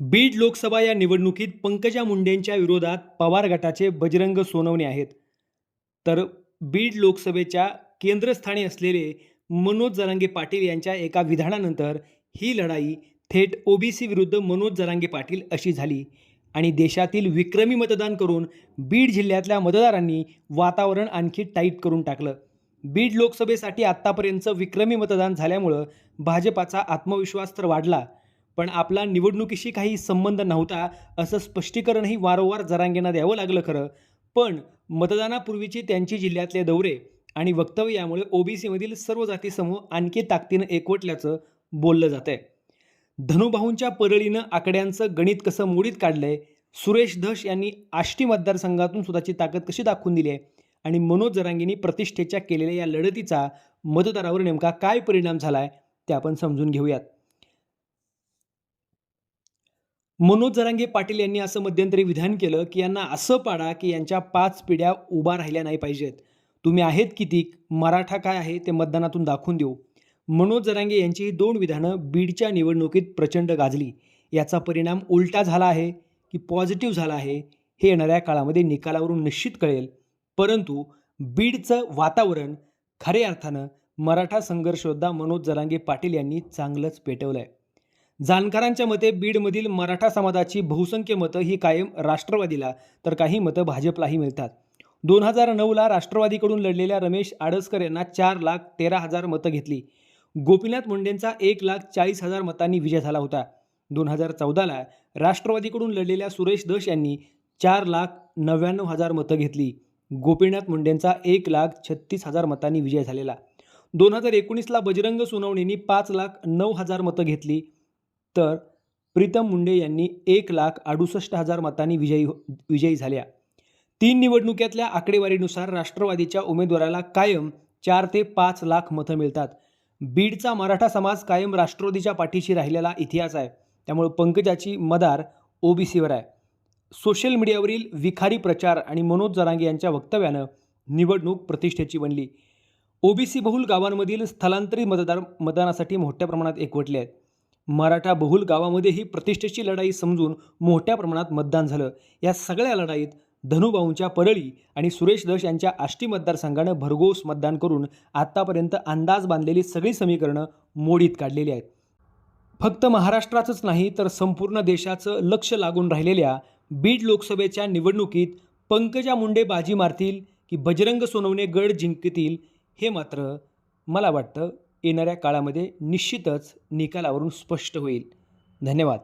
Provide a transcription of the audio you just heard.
बीड लोकसभा या निवडणुकीत पंकजा मुंडेंच्या विरोधात पवार गटाचे बजरंग सोनवणे आहेत. तर बीड लोकसभेच्या केंद्रस्थानी असलेले मनोज जरांगे पाटील यांच्या एका विधानानंतर ही लढाई थेट ओबीसी विरुद्ध मनोज जरांगे पाटील अशी झाली आणि देशातील विक्रमी मतदान करून बीड जिल्ह्यातल्या मतदारांनी वातावरण आणखी टाईट करून टाकलं. बीड लोकसभेसाठी आत्तापर्यंतचं विक्रमी मतदान झाल्यामुळं भाजपाचा आत्मविश्वास तर वाढला पण आपला निवडणुकीशी काही संबंध नव्हता असं स्पष्टीकरणही वारंवार जरांगेंना द्यावं लागलं खरं. पण मतदानापूर्वीची त्यांची जिल्ह्यातले दौरे आणि वक्तव्य यामुळे ओबीसीमधील सर्व जाती समूह आणखी ताकदीनं एकवटल्याचं बोललं जात आहे धनुभाऊंच्या परळीनं आकड्यांचं गणित कसं मोडीत काढलंय सुरेश धस यांनी आष्टी मतदारसंघातून स्वतःची ताकद कशी दाखवून दिली आहे आणि मनोज जरांगींनी प्रतिष्ठेच्या केलेल्या या लढतीचा मतदारावर नेमका काय परिणाम झाला आहे ते आपण समजून घेऊयात. मनोज जरांगे पाटील यांनी असं मध्यंतरी विधान केलं की यांना असं पाडा की यांच्या पाच पिढ्या उभा राहिल्या नाही पाहिजेत. तुम्ही आहेत किती मराठा काय आहे ते मतदानातून दाखवून देऊ. मनोज जरांगे यांची ही दोन विधानं बीडच्या निवडणुकीत प्रचंड गाजली. याचा परिणाम उलटा झाला आहे की पॉझिटिव्ह झाला आहे हे येणाऱ्या काळामध्ये निकालावरून निश्चित कळेल. परंतु बीडचं वातावरण खऱ्या अर्थानं मराठा संघर्षोद्धा मनोज जरांगे पाटील यांनी चांगलंच पेटवलं आहे जाणकारांच्या मते बीडमधील मराठा समाजाची बहुसंख्य मतं ही कायम राष्ट्रवादीला तर काही मतं भाजपलाही मिळतात. दोन हजार नऊला राष्ट्रवादीकडून लढलेल्या रमेश आडसकर यांना चार लाख तेरा हजार मतं घेतली. गोपीनाथ मुंडेंचा एक लाख चाळीस हजार मतांनी विजय झाला होता. दोन हजार चौदाला राष्ट्रवादीकडून लढलेल्या सुरेश दश यांनी चार लाख नव्याण्णव हजार मतं घेतली. गोपीनाथ मुंडेंचा एक लाख छत्तीस हजार मतांनी विजय झालेला. दोन हजार एकोणीसला बजरंग सोनवणेंनी पाच लाख नऊ हजार मतं घेतली. तर प्रीतम मुंडे यांनी एक लाख अडुसष्ट हजार मतांनी विजयी हो, विजयी झाल्या. तीन निवडणुकीतल्या आकडेवारीनुसार राष्ट्रवादीच्या उमेदवाराला कायम चार ते पाच लाख मतं मिळतात. बीडचा मराठा समाज कायम राष्ट्रवादीच्या पाठीशी राहिलेला इतिहास आहे. त्यामुळे पंकजाची मदार ओबीसीवर आहे. सोशल मीडियावरील विखारी प्रचार आणि मनोज जरांगे यांच्या वक्तव्यानं निवडणूक प्रतिष्ठेची बनली. ओबीसी बहुल गावांमधील स्थलांतरित मतदार मतदानासाठी मोठ्या प्रमाणात एकवटले आहेत. मराठा बहुल गावामध्ये ही प्रतिष्ठेची लढाई समजून मोठ्या प्रमाणात मतदान झालं. या सगळ्या लढाईत धनुभाऊंच्या परळी आणि सुरेश दश यांच्या आष्टी मतदारसंघानं भरघोस मतदान करून आत्तापर्यंत अंदाज बांधलेली सगळी समीकरणं मोडीत काढलेली आहेत. फक्त महाराष्ट्राचंच नाही तर संपूर्ण देशाचं लक्ष लागून राहिलेल्या बीड लोकसभेच्या निवडणुकीत पंकजा मुंडे बाजी मारतील की बजरंग सोनवणे गड जिंकतील हे मात्र मला वाटतं येणाऱ्या काळामध्ये निश्चितच निकालावरून स्पष्ट होईल. धन्यवाद.